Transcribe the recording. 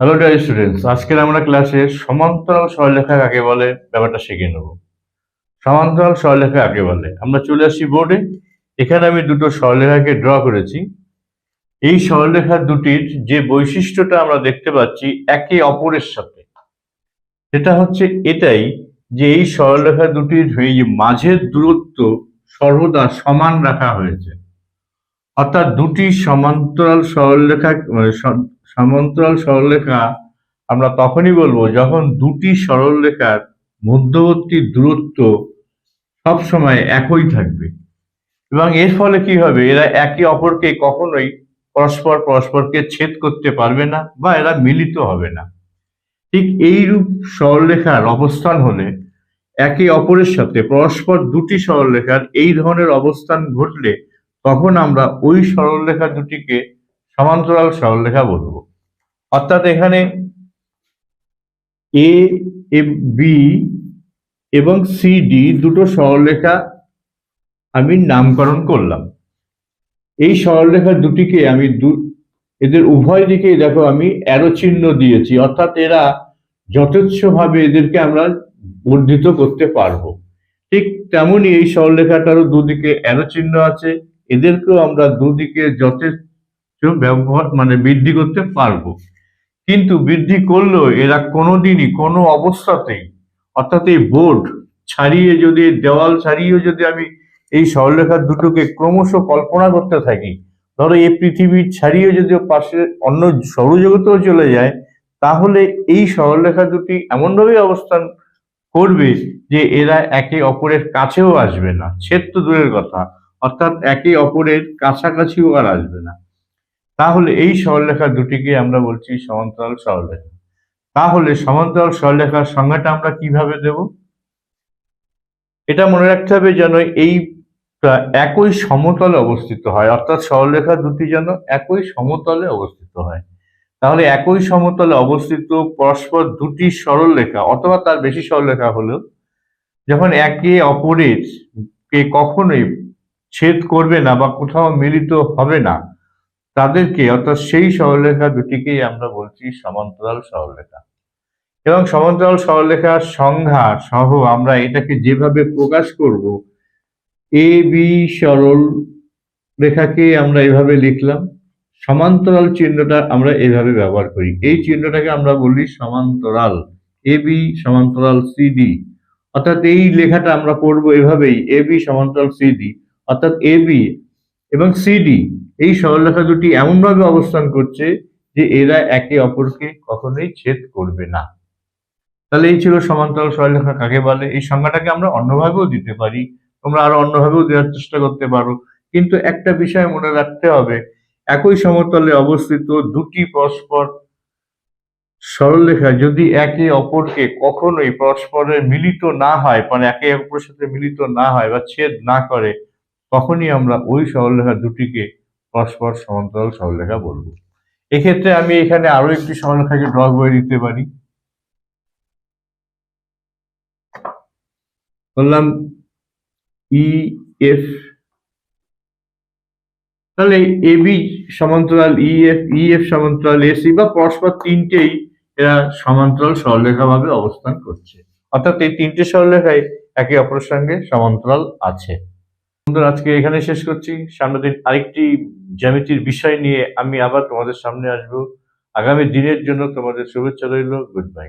Hello dear students আজকের আমরা ক্লাসে সমান্তরাল সরলরেখা কাকে বলে ব্যাপারটা শিখে নেব। সমান্তরাল সরলরেখা কাকে বলে। আমরা চলে আসছি বোর্ডে এখানে আমি দুটো সরলরেখাকে ড্র করেছি। এই সরলরেখা দুটির যে বৈশিষ্ট্যটা আমরা দেখতে পাচ্ছি একে অপরের সাথে। সেটা হচ্ছে এটাই যে এই সরলরেখা দুটির মাঝের দূরত্ব সর্বদা সমান রাখা হয়েছে। অর্থাৎ দুটি সমান্তরাল সরলরেখা মানে সমান্তরাল সরলরেখা আমরা তখনই বলব যখন দুটি সরলরেখার মধ্যবর্তী দূরত্ব সব সময় একই থাকবে। এবং এর ফলে কি হবে? এরা একে অপরকে কখনোই পরস্পর পরস্পরকে ছেদ করতে পারবে না বা এরা মিলিত হবে না। ঠিক এইরূপ সরলরেখার অবস্থান হলে একে অপরের সাথে পরস্পর দুটি সরলরেখার এই ধরনের অবস্থান ঘটলে তখন আমরা ওই সরলরেখা দুটিকে সমান্তরাল সরলরেখা বলব। অর্থাৎ এখানে এ বি এবং সি ডি দুটো সরলরেখা আমি নামকরণ করলাম। এই সরলরেখা দুটিকে আমি দু, এদের উভয় দিকেই দেখো আমি অ্যারো চিহ্ন দিয়েছি, অর্থাৎ এরা যথেচ্ছভাবে এদেরকে আমরা বর্ধিত করতে পারব। ঠিক তেমনই এই সরলরেখাটারও দুদিকে অ্যারো চিহ্ন আছে, এদেরকেও আমরা দুদিকে যথেচ্ছ ব্যবহার মানে বৃদ্ধি করতে পারব। কিন্তু বৃদ্ধি করলেও এরা কোনোদিনই কোনো অবস্থাতেই, অর্থাৎ এই বোর্ড ছাড়িয়ে যদি, দেওয়াল ছাড়িয়েও যদি আমি এই সরলরেখা দুটোকে ক্রমশ কল্পনা করতে থাকি, ধরো এই পৃথিবী ছাড়িয়ে যদি পাশে অন্য সৌরজগতেও চলে যায়, তাহলে এই সরলরেখা দুটি এমনভাবে অবস্থান করবে যে এরা একে অপরের কাছেও আসবে না। ছেদ তো দূরের কথা, অর্থাৎ একে অপরের কাছাকাছিও আর আসবে না। তাহলে এই সরলরেখা দুটিকে আমরা বলছি সমান্তরাল সরলরেখা। তাহলে সমান্তরাল সরলরেখার সংজ্ঞাটা আমরা কীভাবে দেব? এটা মনে রাখতে হবে যেন এই একই সমতলে অবস্থিত হয়, অর্থাৎ সরলরেখা দুটি যেন একই সমতলে অবস্থিত হয়। তাহলে একই সমতলে অবস্থিত পরস্পর দুটি সরলরেখা, অথবা তার বেশি সরলরেখা হলেও, যখন একে অপরের কে কখনোই ছেদ করবে না বা কোথাও মিলিত হবে না তাদেরকে, অর্থাৎ সেই সরলরেখা দুটিকেই আমরা বলছি সমান্তরাল সরলরেখা। এবং সমান্তরাল সরলরেখার সংজ্ঞা সহ আমরা এটাকে যেভাবে প্রকাশ করব, এ, বি সরল রেখাকে আমরা এভাবে লিখলাম, সমান্তরাল চিহ্নটা আমরা এভাবে ব্যবহার করি। এই চিহ্নটাকে আমরা বলি সমান্তরাল, এ, বি সমান্তরাল সিডি অর্থাৎ এই লেখাটা আমরা পড়ব এভাবেই, এ, বি সমান্তরাল সিডি অর্থাৎ এ, বি এবং সিডি এই সরলরেখা দুটি এমনভাবে অবস্থান করছে যে এরা একে অপরকে কখনোই ছেদ করবে না। তাহলে এই ছিল সমান্তরাল সরলরেখা কাকে বলে? এই সংজ্ঞাটাকে আমরা অন্যভাবেও দিতে পারি। তোমরা আরও অন্যভাবেও দেওয়ার চেষ্টা করতে পারো। কিন্তু একটা বিষয় মনে রাখতে হবে, একই সমতলে অবস্থিত দুটি পরস্পর সরলরেখা যদি একে অপরকে কখনোই পরস্পরের মিলিত না হয় মানে একে অপরের সাথে মিলিত না হয় বা ছেদ না করে, তখনই আমরা ওই সরলরেখা দুটিকে পরস্পর সমান্তরাল সরলরেখা বলব। এক্ষেত্রে আমি এখানে আরও একটি সরলরেখাকে ড্র করে দিতে পারি। বললাম ই এফ তাহলে এ বি সমান্তরাল ই এফ ই এফ সমান্তরাল এসি বা পরস্পর তিনটেই এরা সমান্তরাল সরলরেখা ভাবে অবস্থান করছে। অর্থাৎ এই তিনটে সরলরেখাই একে অপরের সঙ্গে সমান্তরাল আছে। বন্ধুরা, আজকে এখানে শেষ করছি। সামনের দিন আরেকটি জ্যামিতির বিষয় নিয়ে আমি আবার তোমাদের সামনে আসব। আগামী দিনের জন্য তোমাদের শুভেচ্ছা রইল। Good bye